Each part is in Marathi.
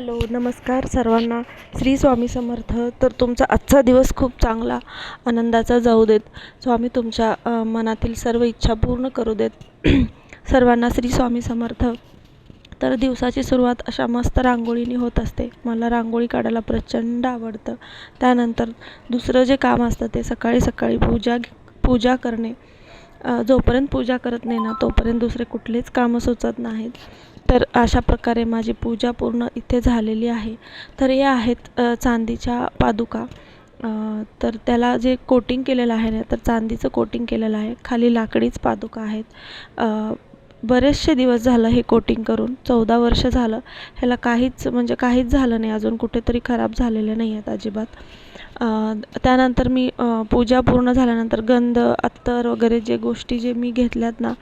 हॅलो नमस्कार सर्वांना. श्री स्वामी समर्थ. तर तुमचा आजचा दिवस खूप चांगला आनंदाचा जाऊ देत. स्वामी तुमच्या मनातील सर्व इच्छा पूर्ण करू देत. सर्वांना श्री स्वामी समर्थ. तर दिवसाची सुरुवात अशा मस्त रांगोळीने होत असते. मला रांगोळी काढायला प्रचंड आवडतं. त्यानंतर दुसरं जे काम असतं ते सकाळी सकाळी पूजा पूजा करणे. जोपर्यंत पूजा करत नाही ना तोपर्यंत दुसरे कुठलेच कामं सुचत नाहीत. तर अशा प्रकारे माझी पूजा पूर्ण इथे झालेली आहे. तर या आहेत चांदीच्या पादुका. तर त्याला जे कोटिंग केलेलं आहे ना तर चांदीचं कोटिंग केलेलं आहे. खाली लाकडीच पादुका आहेत. बरेचसे दिवस झालं हे कोटिंग करून. चौदा वर्ष झालं. ह्याला काहीच म्हणजे काहीच झालं नाही. अजून कुठेतरी खराब झालेले नाही आहेत अजिबात. त्यानंतर मी पूजा पूर्ण झाल्यानंतर गंध अत्तर वगैरे जे गोष्टी जे मी घेतल्यात ना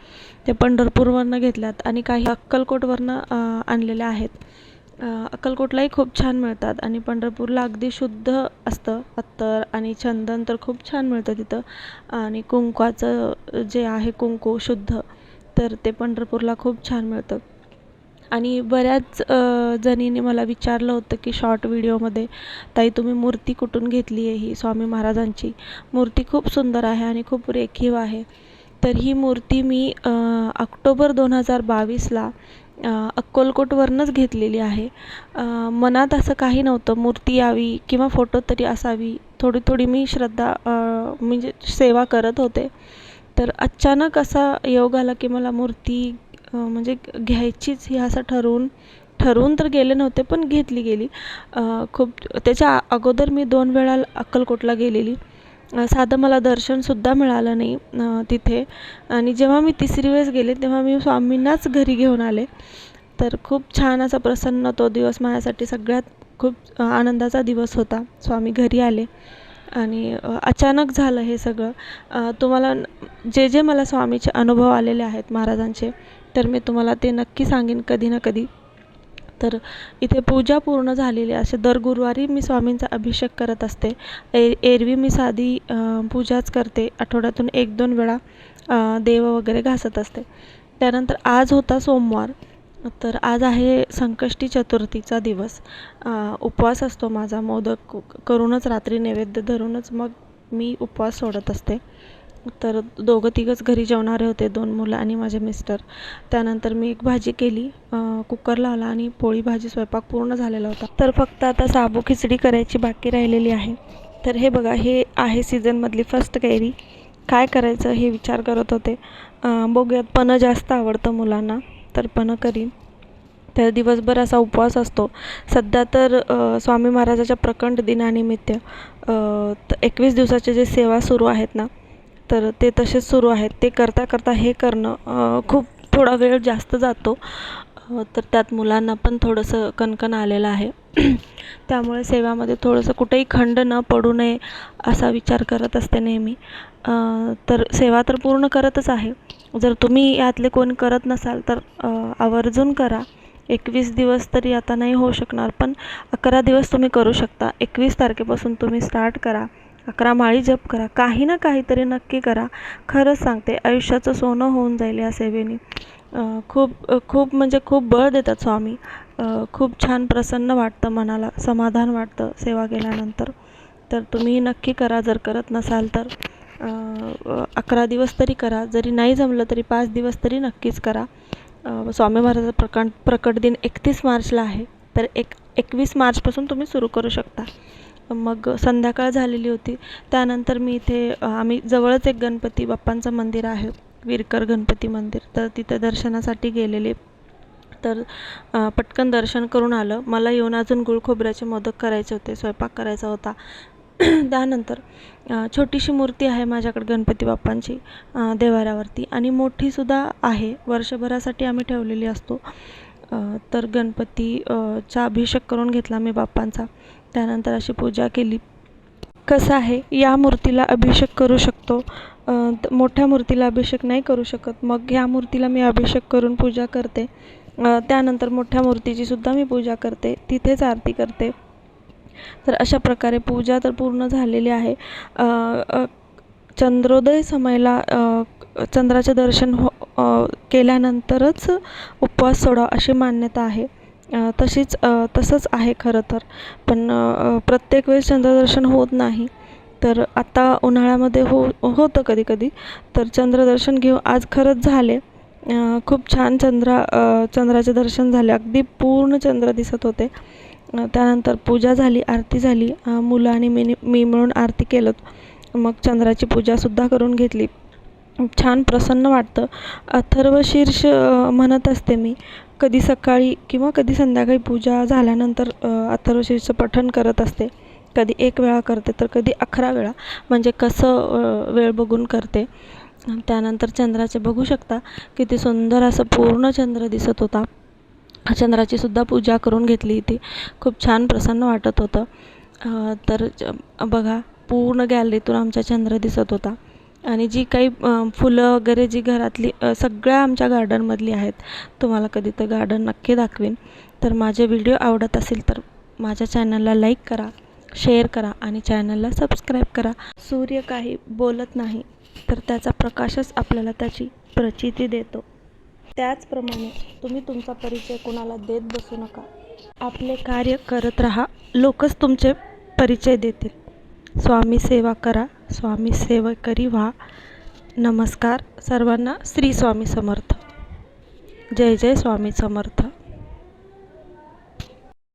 ते पंढरपूरवरनं घेतल्यात आणि काही अक्कलकोटवरनं आणलेल्या आहेत. अक्कलकोटलाही खूप छान मिळतात आणि पंढरपूरला अगदी शुद्ध असतं. अत्तर आणि चंदन तर खूप छान मिळतं तिथं. आणि कुंकवाचं जे आहे कुंकू शुद्ध तर ते पंढरपूरला खूप छान मिळतं. आणि बऱ्याच जणींनी मला विचारलं होतं की शॉर्ट व्हिडिओमध्ये ताई तुम्ही मूर्ती कुठून घेतली आहे ही स्वामी महाराजांची? मूर्ती खूप सुंदर आहे आणि खूप रेखीव आहे. तर ही मूर्ती मी ऑक्टोबर दोन हजार बावीसला अक्कोलकोटवरूनच घेतलेली आहे. मनात असं काही नव्हतं मूर्ती यावी किंवा फोटो तरी असावी थोडी थोडी मी श्रद्धा म्हणजे सेवा करत होते. तर अचानक असा योग आला की मला मूर्ती म्हणजे घ्यायचीच ही असं ठरवून ठरवून तर गेले नव्हते पण घेतली गेली. खूप त्याच्या अगोदर मी दोन वेळा अक्कलकोटला गेलेली. साधं मला दर्शनसुद्धा मिळालं नाही तिथे. आणि जेव्हा मी तिसरी वेळेस गेले तेव्हा मी स्वामींनाच घरी घेऊन आले. तर खूप छान असा प्रसन्न तो दिवस माझ्यासाठी सगळ्यात खूप आनंदाचा दिवस होता. स्वामी घरी आले आणि अचानक झालं हे सगळं. तुम्हाला जे जे मला स्वामीचे अनुभव आलेले आहेत महाराजांचे तर मी तुम्हाला ते नक्की सांगेन कधी ना कधी. तर इथे पूजा पूर्ण झालेली असे दर गुरुवारी मी स्वामींचा अभिषेक करत असते. ए एरवी मी साधी पूजाच करते. आठवड्यातून एक दोन वेळा देव वगैरे घासत असते. त्यानंतर आज होता सोमवार. तर आज आहे संकष्टी चतुर्थीचा दिवस. उपवास असतो माझा. मोदक करूनच रात्री नैवेद्य धरूनच मग मी उपवास सोडत असते. तर दोघं तिघंच घरी जेवणारे होते दोन मुलं आणि माझे मिस्टर त्यानंतर मी एक भाजी केली कुकर लावला आणि पोळी भाजी स्वयंपाक पूर्ण झालेला होता. तर फक्त आता साबू खिचडी करायची बाकी राहिलेली आहे. तर हे बघा हे आहे सीझनमधली फर्स्ट कैरी. काय करायचं हे विचार करत होते. बघूयात पणं जास्त आवडतं मुलांना तर पणं करीन. तर दिवसभर असा उपवास असतो. सध्या तर स्वामी महाराजाच्या प्रकंड दिनानिमित्त एकवीस दिवसाचे जे सेवा सुरू आहेत ना तर ते तसेच सुरू आहेत. ते करता करता हे करणं खूप थोडा वेळ जास्त जातो. तर त्यात मुलांना पण थोडंसं कणकण आलेलं आहे. त्यामुळे सेवामध्ये थोडंसं कुठेही खंड न पडू नये असा विचार करत असते नेहमी. तर सेवा तर पूर्ण करतच आहे. जर तुम्ही यातले कोण करत नसाल तर आवर्जून करा. एकवीस दिवस तरी आता नाही होऊ शकणार पण अकरा दिवस तुम्ही करू शकता. एकवीस तारखेपासून तुम्ही स्टार्ट करा. अकरा माळी जप करा. काही ना काहीतरी नक्की करा. खरंच सांगते आयुष्याचं सोनं होऊन जाईल या सेवेने. खूप खूप म्हणजे खूप बळ देतात स्वामी. खूप छान प्रसन्न वाटतं मनाला समाधान वाटतं सेवा केल्यानंतर. तर तुम्ही नक्की करा जर करत नसाल तर. अकरा दिवस तरी करा. जरी नाही जमलं तरी पाच दिवस तरी नक्कीच करा. स्वामी महाराजाचा प्रकट प्रकट दिन एकतीस मार्चला आहे. तर एक एकवीस मार्चपासून तुम्ही सुरू करू शकता. मग संध्याकाळ झालेली होती. त्यानंतर मी इथे आम्ही जवळच एक गणपती बाप्पांचं मंदिर आहे विरकर गणपती मंदिर. तर तिथं दर्शनासाठी गेलेले. तर पटकन दर्शन करून आलं. मला येऊन अजून गुळ खोबऱ्याचे मोदक करायचे होते स्वयंपाक करायचा होता. त्यानंतर छोटीशी मूर्ती आहे माझ्याकडे गणपती बाप्पांची देवाऱ्यावरती आणि मोठीसुद्धा आहे. वर्षभरासाठी आम्ही ठेवलेली असतो. तर गणपती चा अभिषेक करून घेतला मी बाप्पांचा. त्यानंतर अशी पूजा केली. कसं आहे या मूर्तीला अभिषेक करू शकतो. मोठ्या मूर्तीला अभिषेक नाही करू शकत. मग ह्या मूर्तीला मी अभिषेक करून पूजा करते. त्यानंतर मोठ्या मूर्तीची सुद्धा मी पूजा करते. तिथेच आरती करते. तर अशा प्रकारे पूजा तर पूर्ण झालेली आहे. चंद्रोदय समयला चंद्राचे दर्शन हो केल्यानंतरच उपवास सोडावा अशी मान्यता आहे. तशीच तसंच आहे खरं तर. पण प्रत्येक वेळेस चंद्रदर्शन होत नाही. तर आत्ता उन्हाळ्यामध्ये हो होतं कधी कधी तर चंद्रदर्शन घेऊ आज खरंच झाले. खूप छान चंद्रा चंद्राचे दर्शन झाले. अगदी पूर्ण चंद्र दिसत होते. त्यानंतर पूजा झाली आरती झाली. मुलं आणि मी मी मिळून आरती केलं. मग चंद्राची पूजासुद्धा करून घेतली. छान प्रसन्न वाटतं. अथर्वशीर्ष म्हणत असते मी. कधी सकाळी किंवा कधी संध्याकाळी पूजा झाल्यानंतर अथर्वशीचं अथर्वशीर्षचं पठण करत असते. कधी एक वेळा करते तर कधी अकरा वेळा. म्हणजे कसं वेळ बघून करते. त्यानंतर चंद्राचे बघू शकता किती सुंदर असं पूर्ण चंद्र दिसत होता. चंद्राची सुद्धा पूजा करून घेतली इथे. खूप छान प्रसन्न वाटत होतं. तर च- बघा पूर्ण गॅलरीतून आमचा चंद्र दिसत होता. आणि जी काही फुलं वगैरे जी घरातली सगळ्या आमच्या गार्डनमधली आहेत तुम्हाला कधी तर गार्डन नक्की दाखवीन. तर माझे व्हिडिओ आवडत असेल तर माझ्या चॅनलला लाईक करा शेअर करा आणि चॅनलला सबस्क्राईब करा. सूर्य काही बोलत नाही तर त्याचा प्रकाशच आपल्याला त्याची प्रचिती देतो. त्याचप्रमाणे तुम्ही तुमचा परिचय कोणाला देत बसू नका. आपले कार्य करत राहा लोकच तुमचे परिचय देतील. स्वामी सेवा करा स्वामी सेवेकरी व्हा. नमस्कार सर्वांना श्री स्वामी समर्थ. जय जय स्वामी समर्थ.